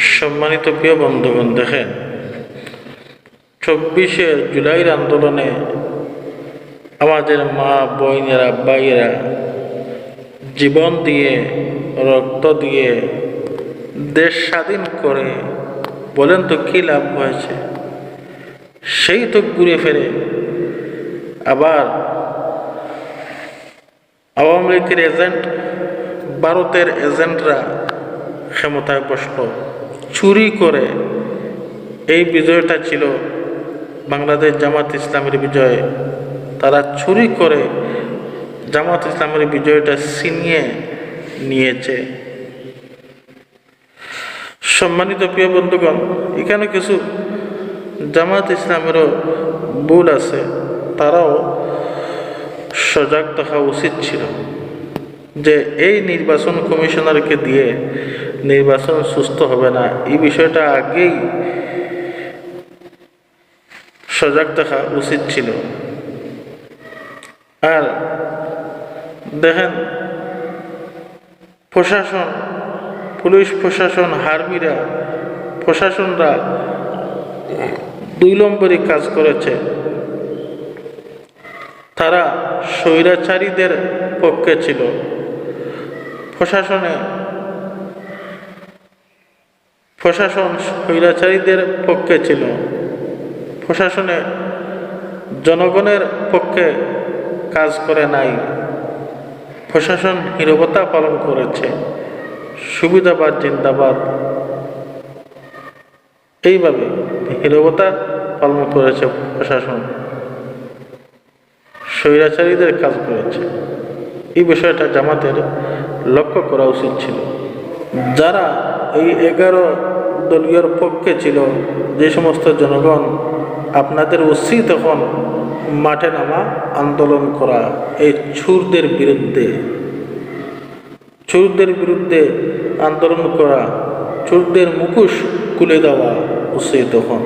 সম্মানিত প্রিয় বন্ধুগণ, দেখেন, চব্বিশে জুলাইয়ের আন্দোলনে আমাদের মা, বোনেরা, ভাইয়েরা জীবন দিয়ে, রক্ত দিয়ে দেশ স্বাধীন করে বলেন তো কী লাভ হয়েছে? সেই তো ঘুরে ফেরে আবার আওয়ামী লীগের এজেন্ট, ভারতের এজেন্টরা ক্ষমতায় বসল। করে। এই বিজয়টা ছিল বাংলাদেশ জামাত ইসলামের বিজয়। তারা চুরি করে জামাত ইসলামের বিজয়টা ছিনিয়ে নিয়েছে। সম্মানিত প্রিয় বন্ধুগণ, এখানে কিছু জামাত ইসলামেরও ভুল আছে। তারাও সজাগ থাকা উচিত ছিল যে এই নির্বাচন কমিশনারকে দিয়ে নির্বাচন সুস্থ হবে না। এই বিষয়টা আগেই সজাগ দেখা উচিত ছিল। আর দেখেন, প্রশাসন, পুলিশ প্রশাসন, হার্মিরা, প্রশাসনরা দুই নম্বরই কাজ করেছে। তারা স্বৈরাচারীদের পক্ষে ছিল। প্রশাসনে প্রশাসন স্বৈরাচারীদের পক্ষে ছিল। প্রশাসনে জনগণের পক্ষে কাজ করে নাই। প্রশাসন নিরবতা পালন করেছে। সুবিধাবাদ জিন্দাবাদ। এইভাবে নিরবতা পালন করেছে প্রশাসন। স্বৈরাচারীদের কাজ করেছে। এই বিষয়টা জামাতের লক্ষ্য করা উচিত ছিল। যারা এই এগারো দলীয়র পক্ষে ছিল যে সমস্ত জনগণ আপনাদের উচিত এখন মাঠে নামা, আন্দোলন করা, এই ছুরদের বিরুদ্ধে। চোরদের বিরুদ্ধে আন্দোলন করা ছুরদের মুখোশ খুলে দেওয়া উচিত তখন